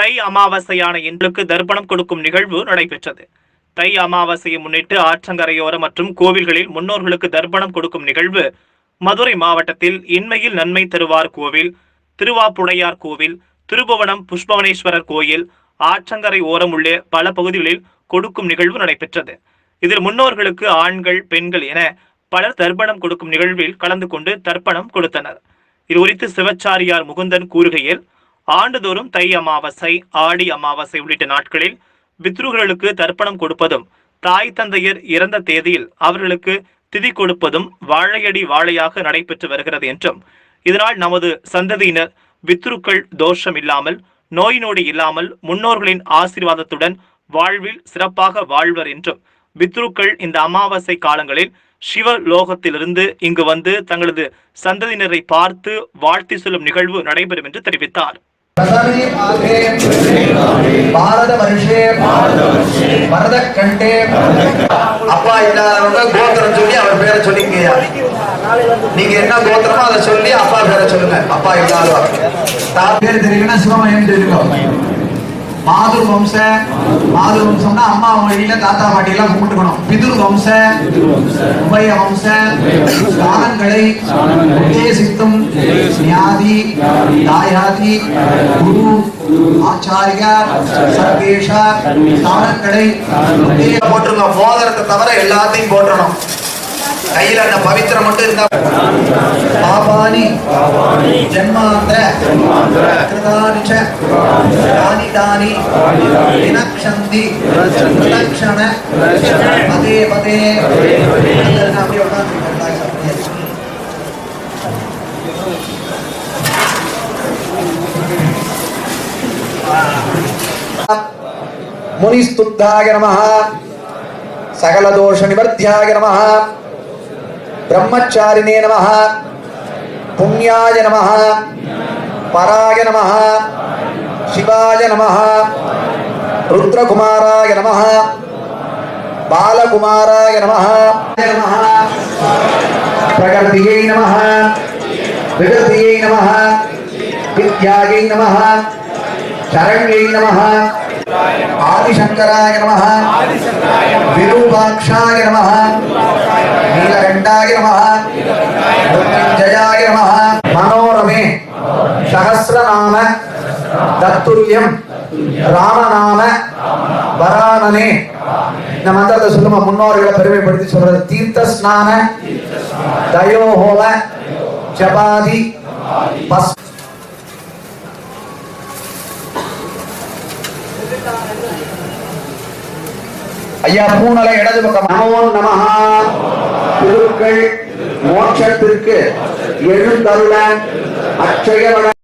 தை அமாவாசையான இன்றுக்கு தர்ப்பணம் கொடுக்கும் நிகழ்வு நடைபெற்றது. தை அமாவாசையை முன்னிட்டு ஆற்றங்கரையோர மற்றும் கோவில்களில் முன்னோர்களுக்கு தர்ப்பணம் கொடுக்கும் நிகழ்வு மதுரை மாவட்டத்தில் இன்மையில் நன்மை தருவார் கோவில் திருவாப்புடையார் கோவில் திருபுவனம் புஷ்பவனேஸ்வரர் கோயில் ஆற்றங்கரை ஓரம் உள்ள பல பகுதிகளில் கொடுக்கும் நிகழ்வு நடைபெற்றது. இதில் முன்னோர்களுக்கு ஆண்கள் பெண்கள் என பலர் தர்ப்பணம் கொடுக்கும் நிகழ்வில் கலந்து கொண்டு தர்ப்பணம் கொடுத்தனர். இது குறித்து சிவச்சாரியார் முகுந்தன் கூறுகையில் ஆண்டுதோறும் தை அமாவாசை ஆடி அமாவாசை உள்ளிட்ட நாட்களில் பித்ருகளுக்கு தர்ப்பணம் கொடுப்பதும் தாய் தந்தையர் இறந்த தேதியில் அவர்களுக்கு திதி கொடுப்பதும் வாழையடி வாழையாக நடைபெற்று வருகிறது என்றும் இதனால் நமது சந்ததியினர் பித்ருக்கள் தோஷம் இல்லாமல் நோய் நொடி இல்லாமல் முன்னோர்களின் ஆசீர்வாதத்துடன் வாழ்வில் சிறப்பாக வாழ்வர் என்றும் பித்ருக்கள் இந்த அமாவாசை காலங்களில் சிவலோகத்திலிருந்து இங்கு வந்து தங்களது சந்ததியினரை பார்த்து வாழ்த்தி சொல்லும் நிகழ்வு நடைபெறும் என்று தெரிவித்தார். భారతవర్షే భరత కంటే அப்பா இல்லாதவங்க கோத்திரம் சொல்லி அவர் பேரை சொல்லிங்கய்யா நீங்க என்ன கோத்திரமோ அதை சொல்லி அப்பா பேரை சொல்லுங்க. அப்பா இல்லாதவர் தான் பேர் தெரியுங்கன்னா சிவமயம் தெரியும். மாதுர் வம்ச மாதுர் வம்சம்னா அம்மா வழியில தாத்தா பாட்டி எல்லாம் கும்பிட்டுக்கணும் வம்ச உபய வம்ச தானங்களை சித்தும் ஞாதி தாயாதி குரு ஆச்சாரியா சர்வேஷா ஸ்தானங்களை போட்டுருங்க மோதிரத்தை தவிர எல்லாத்தையும் போட்டுறணும். கையில அந்த பவித்திரம் மட்டும் இருந்தா பாபானி ஜன்மாந்திர கிருதானி ச தானி தானி வினக்ஷந்தி விலக்ஷண பதே பதே. அப்படியே உட்கார்ந்து మునిస్తుద్ధాయ నమ. సకలదోష నివర్ధ్యాయ నమ. బ్రహ్మచారిణే నమ. పుణ్యాయ నమ. పరాయ నమ. శివాయ నమ. రుద్రకుమారాయ నమ. బాలకుమారాయ నమ. ప్రగతియై నమ. విగతియై నమ. విద్యాయై నమ. சரண்யை நம ஆதிசங்கராய நம விரூபாட்சாய நம நீலகண்டாய நம மృత్యుంజయాయ నమ మనోరమే సహస్రనామ தத்துரியம் ராமநாம வராணனே இந்த மந்திரத்தை சொல்லுமா? முன்னோர்களை பெருமைப்படுத்தி சொல்றது தீர்த்த ஸ்நான தயோஹோம ஜபாதி பஸ் ஐயா பூனலை இடது பக்கம். நமோ நமஹா. திருக்கள் மோட்சத்திற்கு எழுந்தருள அட்சயவன